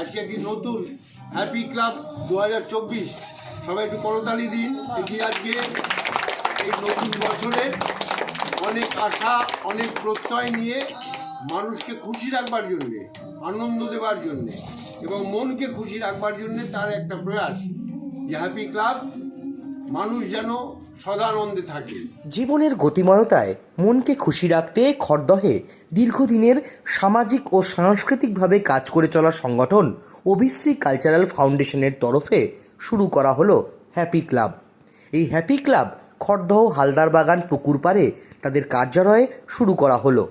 আজকে একটি নতুন হ্যাপি ক্লাব দু হাজার চব্বিশ। সবাই একটু করতালি দিন, এটি আজকে এই নতুন বছরে অনেক আশা, অনেক প্রত্যয় নিয়ে মানুষকে খুশি রাখবার জন্যে, আনন্দ দেবার জন্যে এবং মনকে খুশি রাখবার জন্যে তার একটা প্রয়াস যে হ্যাপি ক্লাব মানুষ যেন সদানন্দে থাকে। জীবনের গতিময়তায় মনকে খুশি রাখতে খড়দহে দীর্ঘদিনের সামাজিক ও সাংস্কৃতিকভাবে কাজ করে চলা সংগঠন অভিশ্রী কালচারাল ফাউন্ডেশনের তরফে শুরু করা হলো হ্যাপি ক্লাব। এই হ্যাপি ক্লাব খড়দহ হালদার বাগান পুকুর পাড়ে তাদের কার্যালয়ে শুরু করা হলো।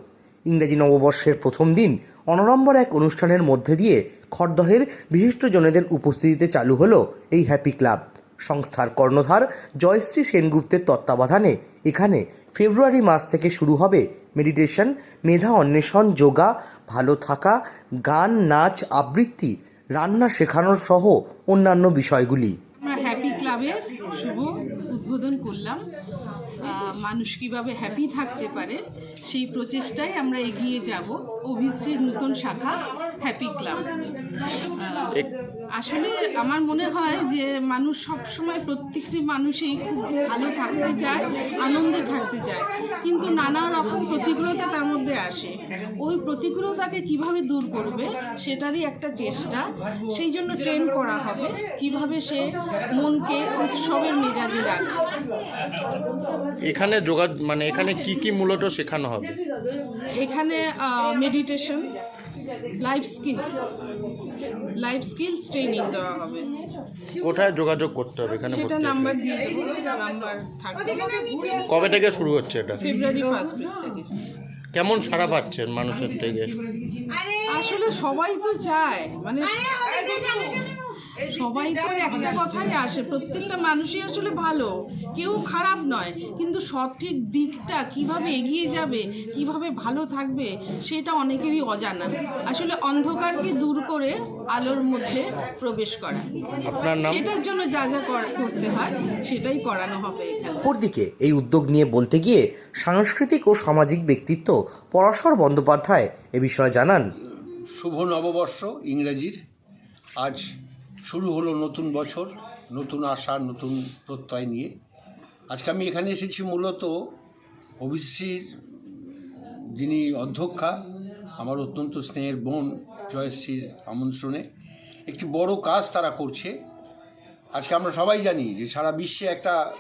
ইংরেজি নববর্ষের প্রথম দিন অনড়ম্বর এক অনুষ্ঠানের মধ্যে দিয়ে খড়দহের বিশিষ্টজনেদের উপস্থিতিতে চালু হলো এই হ্যাপি ক্লাব। সংস্থার কর্ণধার জয়শ্রী সেনগুপ্তের তত্ত্বাবধানে। এখানে ফেব্রুয়ারি মাস থেকে শুরু হবে মেডিটেশন মেধা অন্বেষণ যোগা ভালো থাকা গান নাচ আবৃত্তি রান্না শেখানোর সহ অন্যান্য বিষয়গুলি। আমরা হ্যাপি ক্লাবের শুভ উদ্বোধন করলাম। মানুষ কীভাবে হ্যাপি থাকতে পারে সেই প্রচেষ্টায় আমরা এগিয়ে যাব। অভিশ্রীর নতুন শাখা হ্যাপি ক্লাব আসলে আমার মনে হয় যে মানুষ সব সময় প্রত্যেকটি মানুষই খুব ভালো থাকতে চায় আনন্দে থাকতে চায়। কিন্তু নানা রকম প্রতিকূলতা তার মধ্যে আসে। ওই প্রতিকূলতাকে কীভাবে দূর করবে সেটারই একটা চেষ্টা। সেই জন্য ট্রেন করা হবে। কীভাবে সে মনকে উৎসবের মেজাজে রাখবে। এখানে যোগা মানে এখানে কি কি মূলত শেখানো হবে? এখানে meditation life skills life skills training দেওয়া হবে। কোথায় যোগাযোগ করতে হবে? এখানে সেটা নাম্বার দিয়ে দেবো নাম্বার থাকবে। কবে থেকে শুরু হচ্ছে এটা? ফেব্রুয়ারি ফার্স্ট উইক থেকে। কেমন সাড়া পাচ্ছেন মানুষের থেকে? আসলে সবাই তো চায়। মানে সবাই তো একটা কথাই আসে প্রত্যেকটা মানুষই আসলে ভালো কেউ খারাপ নয় কিন্তু সঠিক দিকটা কীভাবে এগিয়ে যাবে কীভাবে ভালো থাকবে সেটা অনেকেরই অজানা। আসলে অন্ধকারকে দূর করে আলোর মধ্যে প্রবেশ করা। সেটার জন্য যা যা করা- করতে হয় সেটাই করানো হবে অপরদিকে এই উদ্যোগ নিয়ে বলতে গিয়ে সাংস্কৃতিক ও সামাজিক ব্যক্তিত্ব পরাশর বন্দ্যোপাধ্যায় এ বিষয়ে জানান। শুভ নববর্ষ ইংরেজির। আজ শুরু হলো নতুন বছর, নতুন আশা, নতুন প্রত্যয় নিয়ে। আজকে আমি এখানে এসেছি মূলত ওবিসির যিনি অধ্যক্ষা, আমার অত্যন্ত স্নেহের বোন জয়শ্রীর আমন্ত্রণে। একটি বড় কাজ তারা করছে। আজকে আমরা সবাই জানি যে সারা বিশ্বে একটা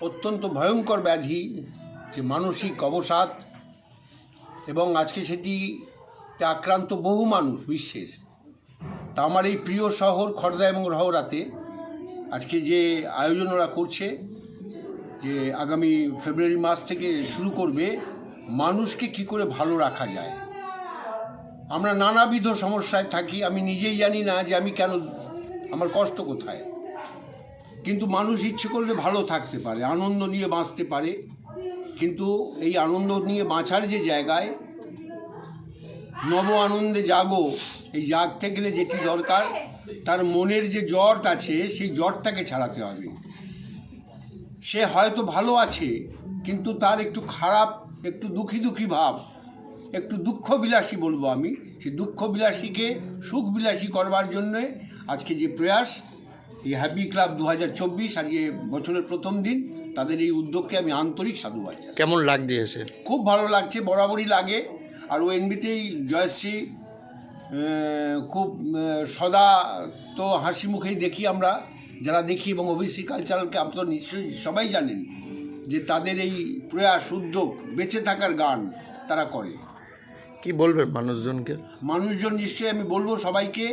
অত্যন্ত ভয়ঙ্কর ব্যাধি, যে মানসিক অবসাদ এবং আজকে সেটিতে আক্রান্ত বহু মানুষ বিশ্বের। তা আমার এই প্রিয় শহর খড়দা এবং রহরাতে আজকে যে আয়োজন ওরা করছে, যে আগামী ফেব্রুয়ারি মাস থেকে শুরু করবে, মানুষকে কি করে ভালো রাখা যায়। আমরা নানাবিধ সমস্যায় থাকি, আমি নিজেই জানি না যে আমি কেন, আমার কষ্ট কোথায়। কিন্তু মানুষ ইচ্ছে করলে ভালো থাকতে পারে, আনন্দ নিয়ে বাঁচতে পারে। কিন্তু এই আনন্দ নিয়ে বাঁচার যে জায়গায় নব আনন্দে জাগো। এই জাগতে গেলে যেটি দরকার তার মনের যে জট আছে সেই জটটাকে ছাড়াতে হবে। সে হয়তো ভালো আছে কিন্তু তার একটু খারাপ একটু দুঃখী দুঃখী ভাব একটু দুঃখ বিলাসী বলব আমি। সেই দুঃখ বিলাসীকে সুখ বিলাসী করবার জন্যে আজকে যে প্রয়াস এই হ্যাপি ক্লাব দু হাজার চব্বিশ আজকে বছরের প্রথম দিন তাদের এই উদ্যোগকে আমি আন্তরিক সাধুবাদ। কেমন লাগছে এসে? খুব ভালো লাগছে বরাবরই লাগে। আর ও এমনিতেই জয়শ্রী খুব সদা তো হাসি মুখেই দেখি আমরা যারা দেখি এবং ওবিসি কালচারালকে আপনারা নিশ্চয়ই সবাই জানেন যে তাদের এই প্রয়াস উদ্যোগ বেঁচে থাকার গান তারা করে। কি বলবেন মানুষজনকে? মানুষজন নিশ্চয়ই আমি বলব সবাইকে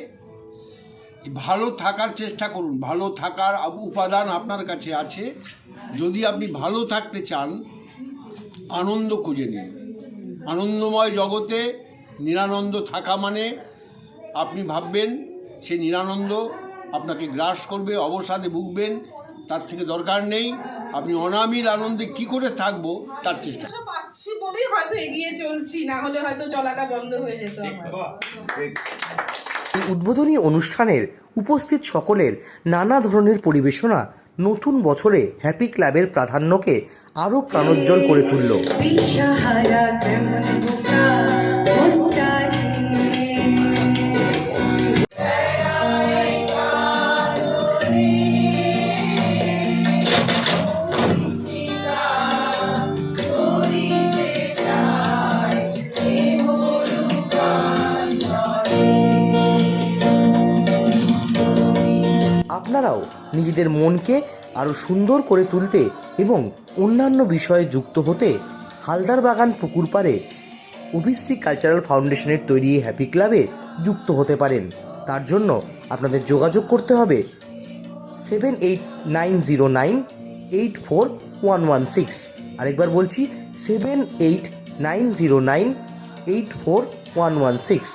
ভালো থাকার চেষ্টা করুন ভালো থাকার উপাদান আপনার কাছে আছে। যদি আপনি ভালো থাকতে চান আনন্দ খুঁজে নিন। আনন্দময় জগতে নিরানন্দ থাকা মানে আপনি ভাববেন সে নিরানন্দ আপনাকে গ্রাস করবে অবসাদে ভুগবেন তার থেকে দরকার নেই। আপনি অনামিল আনন্দে কি করে থাকব তার চেষ্টা পাচ্ছি বলেই হয়তো এগিয়ে চলছি না হলে হয়তো চলাটা বন্ধ হয়ে যেত আমার। এই উদ্বোধনী অনুষ্ঠানের উপস্থিত সকলের নানা ধরনের পরিবেশনা নতুন বছরে হ্যাপি ক্লাবের প্রাধান্যকে আরও প্রাণোজ্জ্বল করে তুলল। আপনারাও নিজেদের মনকে আরও সুন্দর করে তুলতে এবং অন্যান্য বিষয়ে যুক্ত হতে হালদার বাগান পুকুর পাড়ে অভিশ্রী কালচারাল ফাউন্ডেশনের তৈরি হ্যাপি ক্লাবে যুক্ত হতে পারেন। তার জন্য আপনাদের যোগাযোগ করতে হবে seven eight nine zero nine eight four one one six. আরেকবার বলছি, seven eight nine zero nine eight four one one six.